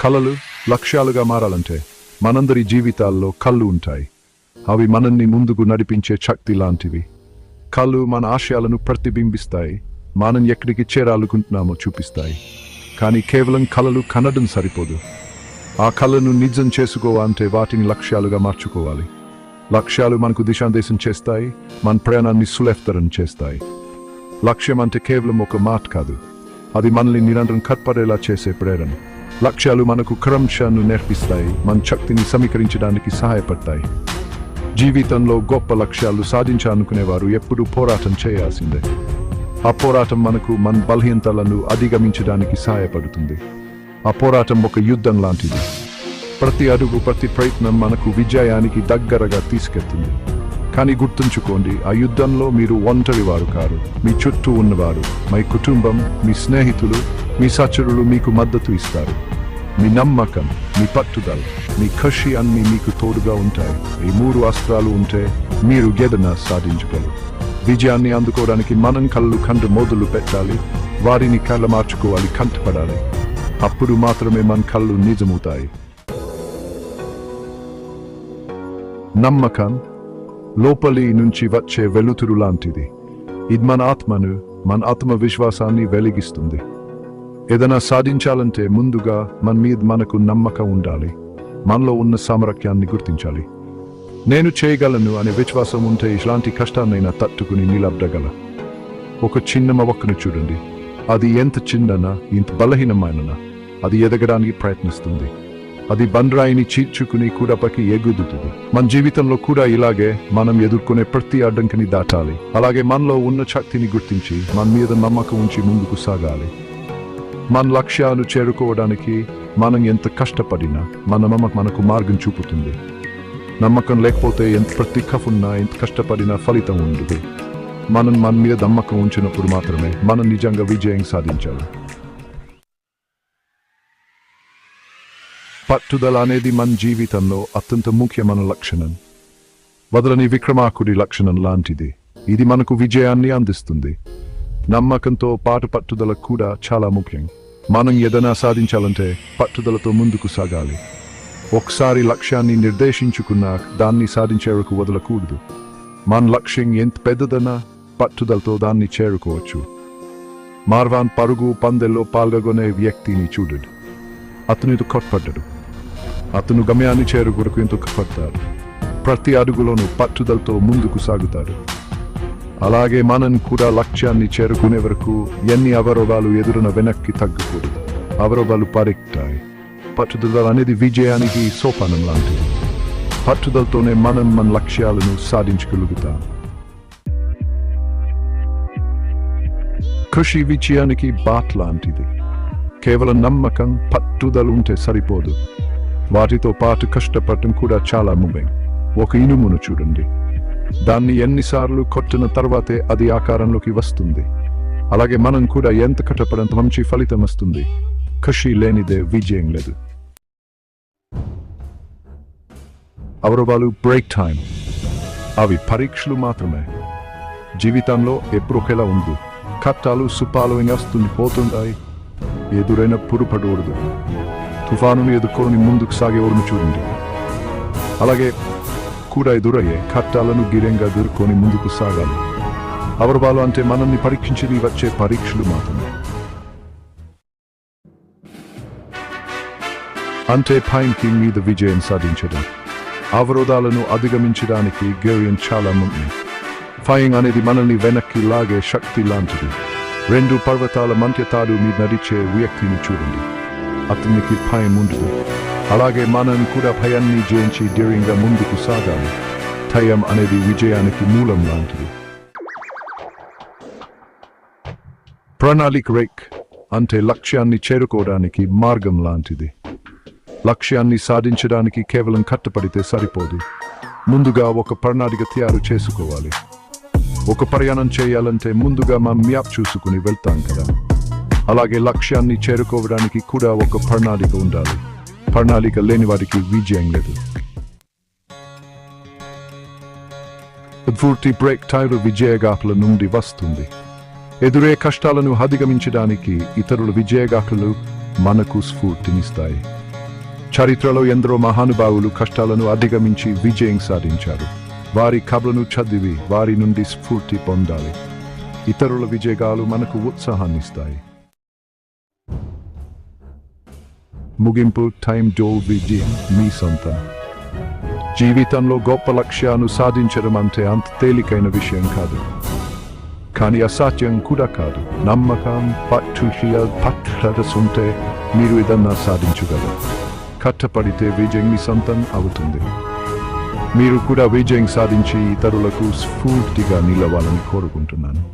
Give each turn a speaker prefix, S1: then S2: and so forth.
S1: కలలు లక్ష్యాలుగా మారాలంటే మనందరి జీవితాల్లో కళ్ళు ఉంటాయి. అవి మనల్ని ముందుకు నడిపించే శక్తి లాంటివి. కళ్ళు మన ఆశయాలను ప్రతిబింబిస్తాయి మనం ఎక్కడికి చేరాలనుకుంటున్నామో చూపిస్తాయి. కానీ కేవలం కళలు కనడం సరిపోదు. ఆ కళను నిజం చేసుకోవాలంటే వాటిని లక్ష్యాలుగా మార్చుకోవాలి. లక్ష్యాలు మనకు దిశానిర్దేశం చేస్తాయి మన ప్రయాణాన్ని సులభతరం చేస్తాయి. లక్ష్యం అంటే కేవలం ఒక మాట కాదు. అది మనల్ని నిరంతరం కట్పడేలా చేసే ప్రేరణ. లక్ష్యాలు మనకు క్రమశాన్ని నేర్పిస్తాయి. మన శక్తిని సమీకరించడానికి సహాయపడతాయి. జీవితంలో గొప్ప లక్ష్యాలు సాధించాలనుకునేవారు ఎప్పుడూ పోరాటం చేయాల్సిందే. ఆ పోరాటం మనకు మన బలహీనతలను అధిగమించడానికి సహాయపడుతుంది. ఆ పోరాటం ఒక యుద్ధం లాంటిది. ప్రతి అడుగు ప్రతి ప్రయత్నం మనకు విజయానికి దగ్గరగా తీసుకెళ్తుంది. కానీ గుర్తుంచుకోండి ఆ యుద్ధంలో మీరు ఒంటరి వారు కారు. మీ చుట్టూ ఉన్నవారు మీ కుటుంబం మీ స్నేహితులు మీ సచరులు మీకు మద్దతు ఇస్తారు. మీ నమ్మకం మీ పట్టుదల మీ కషి అన్ని మీకు తోడుగా ఉంటాయి. ఈ మూడు అస్త్రాలు ఉంటే మీరు గెదన సాధించగలరు. విజయాన్ని అందుకోవడానికి మనం కళ్ళు కండు మొదలు పెట్టాలి. వారిని కళ్ళ మార్చుకోవాలి కంటపడాలి. అప్పుడు మాత్రమే మన కళ్ళు నిజమవుతాయి. నమ్మకం లోపలి నుంచి వచ్చే వెలుతురు లాంటిది. ఇది మన ఆత్మను మన ఆత్మవిశ్వాసాన్ని వెలిగిస్తుంది. ఏదైనా సాధించాలంటే ముందుగా మన మీద మనకు నమ్మకం ఉండాలి. మనలో ఉన్న సామరక్యాన్ని గుర్తించాలి. నేను చేయగలను అనే విశ్వాసం ఉంటే ఇలాంటి కష్టాన్నైనా తట్టుకుని నిలబడగల. ఒక చిన్న మొక్కను చూడండి. అది ఎంత చిన్ననా ఇంత బలహీనమైననా? అది ఎదగడానికి ప్రయత్నిస్తుంది. అది బండ్రాయిని చీర్చుకుని కూడా పకి ఎగుదుతుంది. మన జీవితంలో కూడా ఇలాగే మనం ఎదుర్కొనే ప్రతి అడ్డంకిని దాటాలి. అలాగే మనలో ఉన్న శక్తిని గుర్తించి మన మీద నమ్మకం ఉంచి ముందుకు సాగాలి. మన లక్ష్యాలు చేరుకోవడానికి మనం ఎంత కష్టపడినా మన నమ్మకం మనకు మార్గం చూపుతుంది. నమ్మకం లేకపోతే ఎంత ప్రతి ఉన్నా ఎంత కష్టపడినా ఫలితం ఉండదు. మనం మన మీద నమ్మకం ఉంచినప్పుడు మాత్రమే మనం నిజంగా విజయం సాధించాలి. పట్టుదల అనేది మన జీవితంలో అత్యంత ముఖ్యమైన లక్షణం. వదలని విక్రమాకుడి లక్షణం లాంటిది. ఇది మనకు విజయాన్ని అందిస్తుంది. నమ్మకంతో పాటు పట్టుదల కూడా చాలా ముఖ్యం. మనం ఏదైనా సాధించాలంటే పట్టుదలతో ముందుకు సాగాలి. ఒకసారి లక్ష్యాన్ని నిర్దేశించుకున్నా దాన్ని సాధించే వరకు వదలకూడదు. మన లక్ష్యం ఎంత పెద్దదన్నా పట్టుదలతో దాన్ని చేరుకోవచ్చు. మార్వాన్ పరుగు పందెల్లో పాల్గొనే వ్యక్తిని చూడడు. అతను ఇది కొట్టపడ్డాడు అతను గమ్యాన్ని చేరుకురకు ఎంతో కష్టపడతాడు ప్రతి అడుగులోనూ పట్టుదలతో ముందుకు సాగుతాడు. అలాగే మనం కూడా లక్ష్యాన్ని చేరుకునే వరకు ఎన్ని అవరోధాలు ఎదురున వెనక్కి తగ్గకూడదు. అవరోధాలు పరిక్తాయి. పట్టుదల అనేది విజయానికి సోపానం లాంటిది. పట్టుదలతోనే మనం మన లక్ష్యాలను సాధించగలుగుతాం. కృషి విజయానికి బాట్ లాంటిది. కేవలం నమ్మకం పట్టుదల ఉంటే సరిపోదు. వాటితో పాటు కష్టపడటం కూడా చాలా ముఖ్యం. ఒక ఇనుమును చూడండి. దాన్ని ఎన్నిసార్లు కొట్టిన తర్వాతే అది ఆకారంలోకి వస్తుంది. అలాగే మనం కూడా ఎంత కష్టపడంత మంచి ఫలితం వస్తుంది. ఖుషి లేనిదే విజయం లేదు. అవరవాలు బ్రేక్ టైం అవి పరీక్షలు మాత్రమే. జీవితంలో ఎప్పుడు ఒకేలా ఉంది కట్టాలు సుపాలు వస్తుంది పోతుంటాయి ఎదురైన పురుపడకూడదు తుఫాను ఎదుర్కొని ముందుకు సాగేవాడిని చూడండి. అలాగే కూడా ఎదురయ్యే కట్టాలను గిరంగా ఎదుర్కొని ముందుకు సాగాలి. అవరబాలు అంటే మనల్ని పరీక్షించి వచ్చే పరీక్షలు మాత్రమే. అంటే పైకి మీద విజయం సాధించడం. అవరోధాలను అధిగమించడానికి గేయం చాలా ముందు. ఫైయింగ్ అనేది మనల్ని వెనక్కి లాగే శక్తి లాంటిది. రెండు పర్వతాల మధ్య తాడు మీద నడిచే వ్యక్తిని చూడండి. అతనికి భయం ఉండదు అలాగే మనం కూడా భయాన్ని జయించి ధైర్యంగా ముందుకు సాగాలి. భయం అనేది విజయానికి మూలం లాంటిది. ప్రణాళిక రేక్ అంటే లక్ష్యాన్ని చేరుకోవడానికి మార్గం లాంటిది. లక్ష్యాన్ని సాధించడానికి కేవలం కట్టపడితే సరిపోదు. ముందుగా ఒక ప్రణాళిక తయారు చేసుకోవాలి. ఒక ప్రయాణం చేయాలంటే ముందుగా మనం మ్యాప్ చూసుకుని వెళ్తాం కదా. అలాగే లక్ష్యాన్ని చేరుకోవడానికి కూడా ఒక ప్రణాళిక ఉండాలి. ప్రణాళిక లేని వారికి విజయం లేదు. పూర్తి బ్రేక్ టైర్ విజయగాథల నుండి వస్తుంది. ఎదురే కష్టాలను అధిగమించడానికి ఇతరుల విజయగాథలు మనకు స్ఫూర్తినిస్తాయి. చరిత్రలో ఎందరో మహానుభావులు కష్టాలను అధిగమించి విజయం సాధించారు. వారి కబలను చదివి వారి నుండి స్ఫూర్తి పొందాలి. ఇతరుల విజయాలు మనకు ఉత్సాహాన్నిస్తాయి. ముగింపు టైం డో విజయం మీ సొంతం. జీవితంలో గొప్ప లక్ష్యాన్ని సాధించడం అంటే అంత తేలికైన విషయం కాదు. కానీ అసాధ్యం కూడా కాదు. నమ్మకం పట్టుషియ పట్టుదల ఉంటే మీరు ఏదన్నా సాధించగలరు. కట్టపడితే విజయం మీ సొంతం అవుతుంది. మీరు కూడా విజయం సాధించి ఇతరులకు స్ఫూర్తిగా నిలవాలని కోరుకుంటున్నాను.